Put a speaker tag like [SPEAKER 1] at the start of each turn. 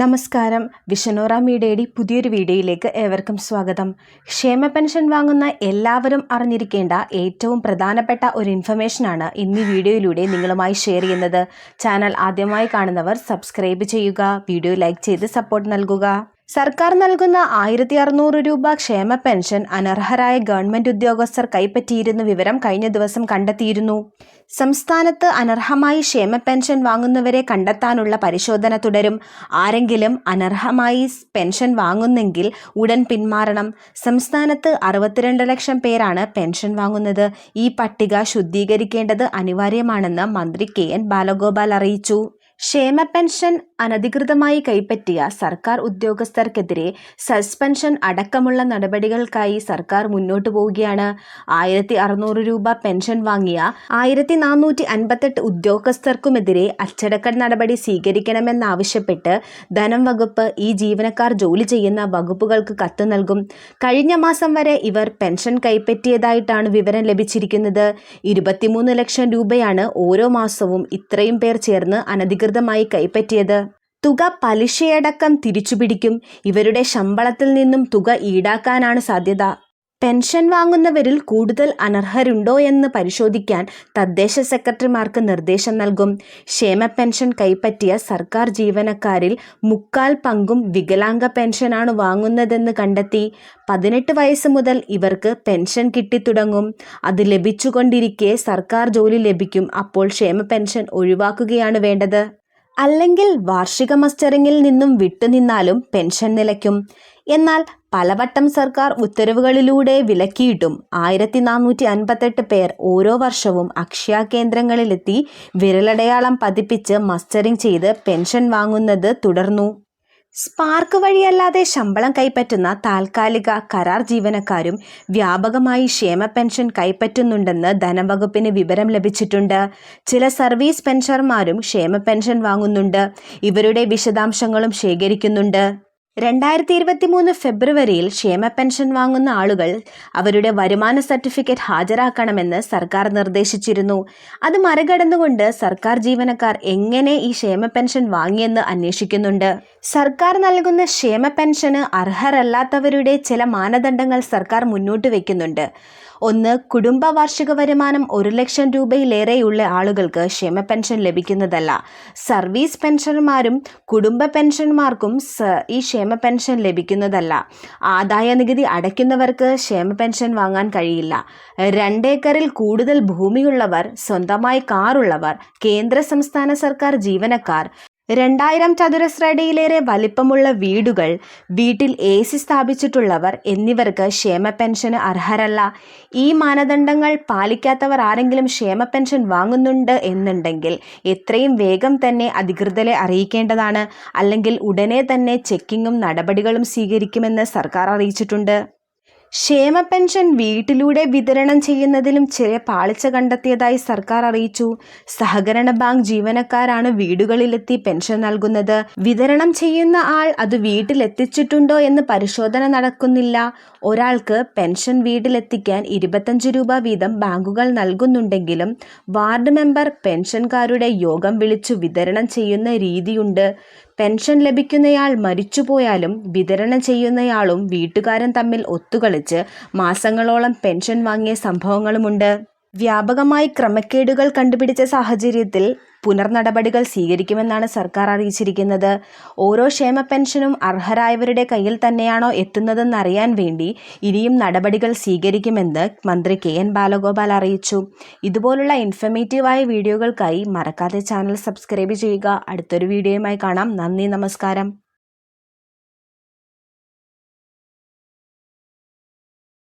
[SPEAKER 1] നമസ്കാരം. വിഷനോറ മീഡിയയുടെ പുതിയൊരു വീഡിയോയിലേക്ക് ഏവർക്കും സ്വാഗതം. ക്ഷേമ പെൻഷൻ വാങ്ങുന്ന എല്ലാവരും അറിഞ്ഞിരിക്കേണ്ട ഏറ്റവും പ്രധാനപ്പെട്ട ഒരു ഇൻഫർമേഷനാണ് ഇന്ന് വീഡിയോയിലൂടെ നിങ്ങളുമായി ഷെയർ ചെയ്യുന്നത്. ചാനൽ ആദ്യമായി കാണുന്നവർ സബ്സ്ക്രൈബ് ചെയ്യുക വീഡിയോ ലൈക്ക് ചെയ്ത് സപ്പോർട്ട് നൽകുക. സർക്കാർ നൽകുന്ന ആയിരത്തി അറുന്നൂറ് രൂപ ക്ഷേമ പെൻഷൻ അനർഹരായ ഗവൺമെന്റ് ഉദ്യോഗസ്ഥർ കൈപ്പറ്റിയിരുന്ന വിവരം കഴിഞ്ഞ ദിവസം കണ്ടെത്തിയിരുന്നു. സംസ്ഥാനത്ത് അനർഹമായി ക്ഷേമ പെൻഷൻ വാങ്ങുന്നവരെ കണ്ടെത്താനുള്ള പരിശോധന തുടരും. ആരെങ്കിലും അനർഹമായി പെൻഷൻ വാങ്ങുന്നെങ്കിൽ ഉടൻ പിന്മാറണം. സംസ്ഥാനത്ത് അറുപത്തിരണ്ട് ലക്ഷം പേരാണ് പെൻഷൻ വാങ്ങുന്നത്. ഈ പട്ടിക ശുദ്ധീകരിക്കേണ്ടത് അനിവാര്യമാണെന്ന് മന്ത്രി കെ എൻ ബാലഗോപാൽ അറിയിച്ചു. ക്ഷേമ പെൻഷൻ അനധികൃതമായി കൈപ്പറ്റിയ സർക്കാർ ഉദ്യോഗസ്ഥർക്കെതിരെ സസ്പെൻഷൻ അടക്കമുള്ള നടപടികൾക്കായി സർക്കാർ മുന്നോട്ടു പോവുകയാണ്. ആയിരത്തി അറുന്നൂറ് രൂപ പെൻഷൻ വാങ്ങിയ ആയിരത്തി നാനൂറ്റി അൻപത്തെട്ട് ഉദ്യോഗസ്ഥർക്കുമെതിരെ അച്ചടക്ക നടപടി സ്വീകരിക്കണമെന്നാവശ്യപ്പെട്ട് ധനം വകുപ്പ് ഈ ജീവനക്കാർ ജോലി ചെയ്യുന്ന വകുപ്പുകൾക്ക് കത്ത് നൽകും. കഴിഞ്ഞ മാസം വരെ ഇവർ പെൻഷൻ കൈപ്പറ്റിയതായിട്ടാണ് വിവരം ലഭിച്ചിരിക്കുന്നത്. ഇരുപത്തിമൂന്ന് ലക്ഷം രൂപയാണ് ഓരോ മാസവും ഇത്രയും പേർ ചേർന്ന് അനധികൃതമായി കൈപ്പറ്റിയത്. തുക പലിശയടക്കം തിരിച്ചുപിടിക്കും. ഇവരുടെ ശമ്പളത്തിൽ നിന്നും തുക ഈടാക്കാനാണ് സാധ്യത. പെൻഷൻ വാങ്ങുന്നവരിൽ കൂടുതൽ അനർഹരുണ്ടോ എന്ന് പരിശോധിക്കാൻ തദ്ദേശ സെക്രട്ടറിമാർക്ക് നിർദ്ദേശം നൽകും. ക്ഷേമ പെൻഷൻ കൈപ്പറ്റിയ സർക്കാർ ജീവനക്കാരിൽ മുക്കാൽ പങ്കും വികലാംഗ പെൻഷനാണ് വാങ്ങുന്നതെന്ന് കണ്ടെത്തി. പതിനെട്ട് വയസ്സ് മുതൽ ഇവർക്ക് പെൻഷൻ കിട്ടിത്തുടങ്ങും. അത് ലഭിച്ചുകൊണ്ടിരിക്കെ സർക്കാർ ജോലി ലഭിക്കും. അപ്പോൾ ക്ഷേമ പെൻഷൻ ഒഴിവാക്കുകയാണ് വേണ്ടത്. അല്ലെങ്കിൽ വാർഷിക മസ്റ്ററിങ്ങിൽ നിന്നും വിട്ടുനിന്നാലും പെൻഷൻ നിലയ്ക്കും. എന്നാൽ പലവട്ടം സർക്കാർ ഉത്തരവുകളിലൂടെ വിലക്കിയിട്ടും ആയിരത്തി നാനൂറ്റി അൻപത്തെട്ട് പേർ ഓരോ വർഷവും അക്ഷയ കേന്ദ്രങ്ങളിലെത്തി വിരലടയാളം പതിപ്പിച്ച് മസ്റ്ററിംഗ് ചെയ്ത് പെൻഷൻ വാങ്ങുന്നത് തുടർന്നു. സ്പാർക്ക് വഴിയല്ലാതെ ശമ്പളം കൈപ്പറ്റുന്ന താൽക്കാലിക കരാർ ജീവനക്കാരും വ്യാപകമായി ക്ഷേമ പെൻഷൻ കൈപ്പറ്റുന്നുണ്ടെന്ന് ധനവകുപ്പിന് വിവരം ലഭിച്ചിട്ടുണ്ട്. ചില സർവീസ് പെൻഷർമാരും ക്ഷേമ പെൻഷൻ വാങ്ങുന്നുണ്ട്. ഇവരുടെ വിശദാംശങ്ങളും ശേഖരിക്കുന്നുണ്ട്. രണ്ടായിരത്തി ഇരുപത്തി മൂന്ന് ഫെബ്രുവരിയിൽ ക്ഷേമ പെൻഷൻ വാങ്ങുന്ന ആളുകൾ അവരുടെ വരുമാന സർട്ടിഫിക്കറ്റ് ഹാജരാക്കണമെന്ന് സർക്കാർ നിർദ്ദേശിച്ചിരുന്നു. അത് മറികടന്നുകൊണ്ട് സർക്കാർ ജീവനക്കാർ എങ്ങനെ ഈ ക്ഷേമ പെൻഷൻ വാങ്ങിയെന്ന് അന്വേഷിക്കുന്നുണ്ട്. സർക്കാർ നൽകുന്ന ക്ഷേമ പെൻഷന് അർഹരല്ലാത്തവരുടെ ചില മാനദണ്ഡങ്ങൾ സർക്കാർ മുന്നോട്ട് വയ്ക്കുന്നുണ്ട് ഒന്ന് കുടുംബ വാർഷിക വരുമാനം ഒരു ലക്ഷം രൂപയിലേറെയുള്ള ആളുകൾക്ക് ക്ഷേമ പെൻഷൻ ലഭിക്കുന്നതല്ല. സർവീസ് പെൻഷന്മാരും കുടുംബ പെൻഷന്മാർക്കും ഈ ക്ഷേമ പെൻഷൻ ലഭിക്കുന്നതല്ല. ആദായ നികുതി അടയ്ക്കുന്നവർക്ക് ക്ഷേമ പെൻഷൻ വാങ്ങാൻ കഴിയില്ല. രണ്ടേക്കറിൽ കൂടുതൽ ഭൂമിയുള്ളവർ സ്വന്തമായി കാറുള്ളവർ കേന്ദ്ര സംസ്ഥാന സർക്കാർ ജീവനക്കാർ രണ്ടായിരം ചതുരശ്രടിയിലേറെ വലിപ്പമുള്ള വീടുകൾ വീട്ടിൽ എ സി സ്ഥാപിച്ചിട്ടുള്ളവർ എന്നിവർക്ക് ക്ഷേമ പെൻഷന് അർഹരല്ല. ഈ മാനദണ്ഡങ്ങൾ പാലിക്കാത്തവർ ആരെങ്കിലും ക്ഷേമ പെൻഷൻ വാങ്ങുന്നുണ്ട് എന്നുണ്ടെങ്കിൽ എത്രയും വേഗം തന്നെ അധികൃതരെ അറിയിക്കേണ്ടതാണ്. അല്ലെങ്കിൽ ഉടനെ തന്നെ ചെക്കിങ്ങും നടപടികളും സ്വീകരിക്കുമെന്ന് സർക്കാർ അറിയിച്ചിട്ടുണ്ട്. ക്ഷേമ പെൻഷൻ വീട്ടിലൂടെ വിതരണം ചെയ്യുന്നതിലും ചെറിയ പാളിച്ച കണ്ടെത്തിയതായി സർക്കാർ അറിയിച്ചു. സഹകരണ ബാങ്ക് ജീവനക്കാരാണ് വീടുകളിലെത്തി പെൻഷൻ നൽകുന്നത്. വിതരണം ചെയ്യുന്ന ആൾ അത് വീട്ടിലെത്തിച്ചിട്ടുണ്ടോ എന്ന് പരിശോധന നടക്കുന്നില്ല. ഒരാൾക്ക് പെൻഷൻ വീട്ടിലെത്തിക്കാൻ ഇരുപത്തഞ്ച് രൂപ വീതം ബാങ്കുകൾ നൽകുന്നുണ്ടെങ്കിലും വാർഡ് മെമ്പർ പെൻഷൻകാരുടെ യോഗം വിളിച്ചു വിതരണം ചെയ്യുന്ന രീതിയുണ്ട്. പെൻഷൻ ലഭിക്കുന്നയാൾ മരിച്ചുപോയാലും വിതരണം ചെയ്യുന്നയാളും വീട്ടുകാരും തമ്മിൽ ഒത്തുകളിച്ച് മാസങ്ങളോളം പെൻഷൻ വാങ്ങിയ സംഭവങ്ങളുമുണ്ട്. വ്യാപകമായി ക്രമക്കേടുകൾ കണ്ടുപിടിച്ച സാഹചര്യത്തിൽ പുനർനടപടികൾ സ്വീകരിക്കുമെന്നാണ് സർക്കാർ അറിയിച്ചിരിക്കുന്നത്. ഓരോ ക്ഷേമ പെൻഷനും അർഹരായവരുടെ കയ്യിൽ തന്നെയാണോ എത്തുന്നതെന്നറിയാൻ വേണ്ടി ഇനിയും നടപടികൾ സ്വീകരിക്കുമെന്ന് മന്ത്രി കെ എൻ ബാലഗോപാൽ അറിയിച്ചു. ഇതുപോലുള്ള ഇൻഫർമേറ്റീവായ വീഡിയോകൾക്കായി മറക്കാതെ ചാനൽ സബ്സ്ക്രൈബ് ചെയ്യുക. അടുത്തൊരു വീഡിയോയുമായി കാണാം. നന്ദി നമസ്കാരം.